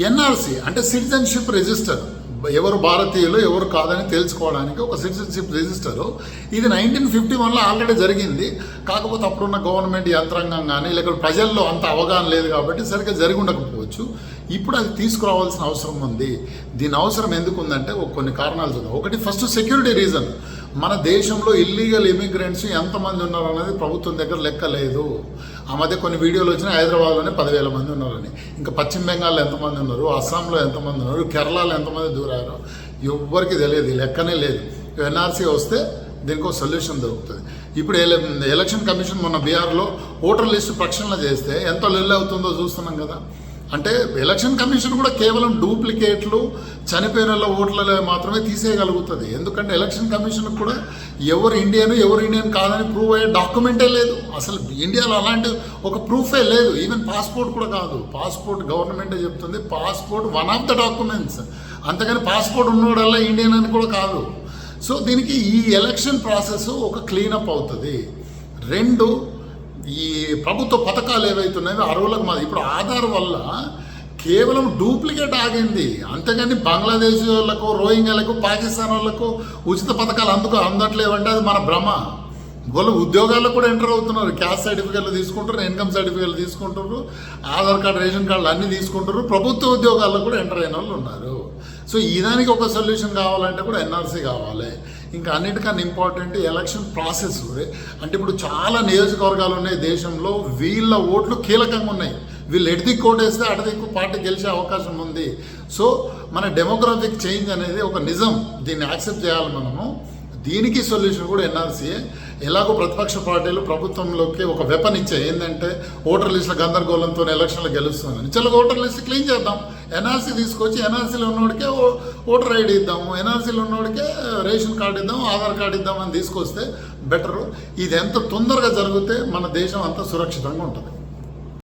NRC అంటే citizenship register. ఎవరు భారతీయులు ఎవరు కాదని తెలుసుకోవడానికి ఒక సిటిజన్షిప్ రిజిస్టర్. ఇది నైన్టీన్ ఫిఫ్టీ వన్లో ఆల్రెడీ జరిగింది. కాకపోతే అప్పుడున్న గవర్నమెంట్ యంత్రాంగం కానీ లేకపోతే ప్రజల్లో అంత అవగాహన లేదు కాబట్టి సరిగ్గా జరిగి ఉండకపోవచ్చు. ఇప్పుడు అది తీసుకురావాల్సిన అవసరం ఉంది. దీని అవసరం ఎందుకు ఉందంటే ఒక కొన్ని కారణాలు చూద్దాం. ఒకటి ఫస్ట్ సెక్యూరిటీ రీజన్. మన దేశంలో ఇల్లీగల్ ఇమిగ్రెంట్స్ ఎంతమంది ఉన్నారు అనేది ప్రభుత్వం దగ్గర లెక్క లేదు. ఆ మధ్య కొన్ని వీడియోలు వచ్చినాయి. హైదరాబాద్లోనే పదివేల మంది ఉన్నారని. ఇంకా పశ్చిమ బెంగాల్లో ఎంతమంది ఉన్నారు? అస్సాంలో ఎంతమంది ఉన్నారు? కేరళలో ఎంతమంది దూరారు? ఎవ్వరికి తెలియదు. ఈ లెక్కనే లేదు. ఎన్ఆర్సీ వస్తే దీనికి ఒక సొల్యూషన్ దొరుకుతుంది. ఇప్పుడు ఎలక్షన్ కమిషన్ మొన్న బీహార్లో ఓటర్ లిస్టు ప్రక్షాళన చేస్తే ఎంత లిల్ అవుతుందో చూస్తున్నాం కదా. అంటే ఎలక్షన్ కమిషన్ కూడా కేవలం డూప్లికేట్లు చనిపోయిన ఓట్లలో మాత్రమే తీసేయగలుగుతుంది. ఎందుకంటే ఎలక్షన్ కమిషన్ కూడా ఎవరు ఇండియన్ ఎవరు ఇండియన్ కాదని ప్రూవ్ అయ్యే డాక్యుమెంటే లేదు. అసలు ఇండియాలో అలాంటి ఒక ప్రూఫే లేదు. ఈవెన్ పాస్పోర్ట్ కూడా కాదు. పాస్పోర్ట్ గవర్నమెంటే చెప్తుంది. Passport one of the documents. అంతేగాని పాస్పోర్ట్ ఉన్నోడల్లా ఇండియన్ అని కూడా కాదు. సో దీనికి ఈ ఎలక్షన్ ప్రాసెస్ ఒక క్లీనప్ అవుతుంది. రెండు ఈ ప్రభుత్వ పథకాలు ఏవైతున్నాయో అరువులకు మాది. ఇప్పుడు ఆధార్ వల్ల కేవలం డూప్లికేట్ ఆగింది. అంతేగాని బంగ్లాదేశ్ వాళ్ళకు రోహింగ్యాలకు పాకిస్తాన్ వాళ్ళకు ఉచిత పథకాలు అందుకు అందట్లేవంటే అది మన భ్రమ. వాళ్ళు ఉద్యోగాల్లో కూడా ఎంటర్ అవుతున్నారు. క్యాస్ట్ సర్టిఫికేట్లు తీసుకుంటారు ఇన్కమ్ సర్టిఫికేట్లు తీసుకుంటారు ఆధార్ కార్డు రేషన్ కార్డులు అన్నీ తీసుకుంటారు. ప్రభుత్వ ఉద్యోగాల్లో కూడా ఎంటర్ అయిన వాళ్ళు ఉన్నారు. సో ఈ దానికి ఒక సొల్యూషన్ కావాలంటే కూడా ఎన్ఆర్సీ కావాలి. ఇంకా అన్నిటికన్నా ఇంపార్టెంట్ ఎలక్షన్ ప్రాసెస్. అంటే ఇప్పుడు చాలా నియోజకవర్గాలు ఉన్నాయి దేశంలో వీళ్ళ ఓట్లు కీలకంగా ఉన్నాయి. వీళ్ళు ఎడిది కోటేస్తే అడదిక్కు పార్టీ గెలిచే అవకాశం ఉంది. సో మన డెమోగ్రాఫిక్ చేంజ్ అనేది ఒక నిజం. దీన్ని యాక్సెప్ట్ చేయాలి మనము. దీనికి సొల్యూషన్ కూడా ఎన్ఆర్సీఏ ఎలాగో ప్రతిపక్ష పార్టీలు ప్రభుత్వంలోకి ఒక వెపన్ ఇచ్చాయి ఏంటంటే ఓటర్ లిస్టుల గందరగోళంతో ఎలక్షన్లు గెలుస్తుంది చలో ఓటర్ లిస్ట్ క్లీన్ చేద్దాం. ఎన్ఆర్సీ తీసుకొచ్చి ఎన్ఆర్సీలో ఉన్నోడికే ఓ- ఓటర్ ఐడి ఇద్దాము. ఎన్ఆర్సీలో ఉన్నోడికే రేషన్ కార్డు ఇద్దాం ఆధార్ కార్డు ఇద్దాం అని తీసుకొస్తే బెటరు. ఇది ఎంత తొందరగా జరిగితే మన దేశం అంత సురక్షితంగా ఉంటుంది.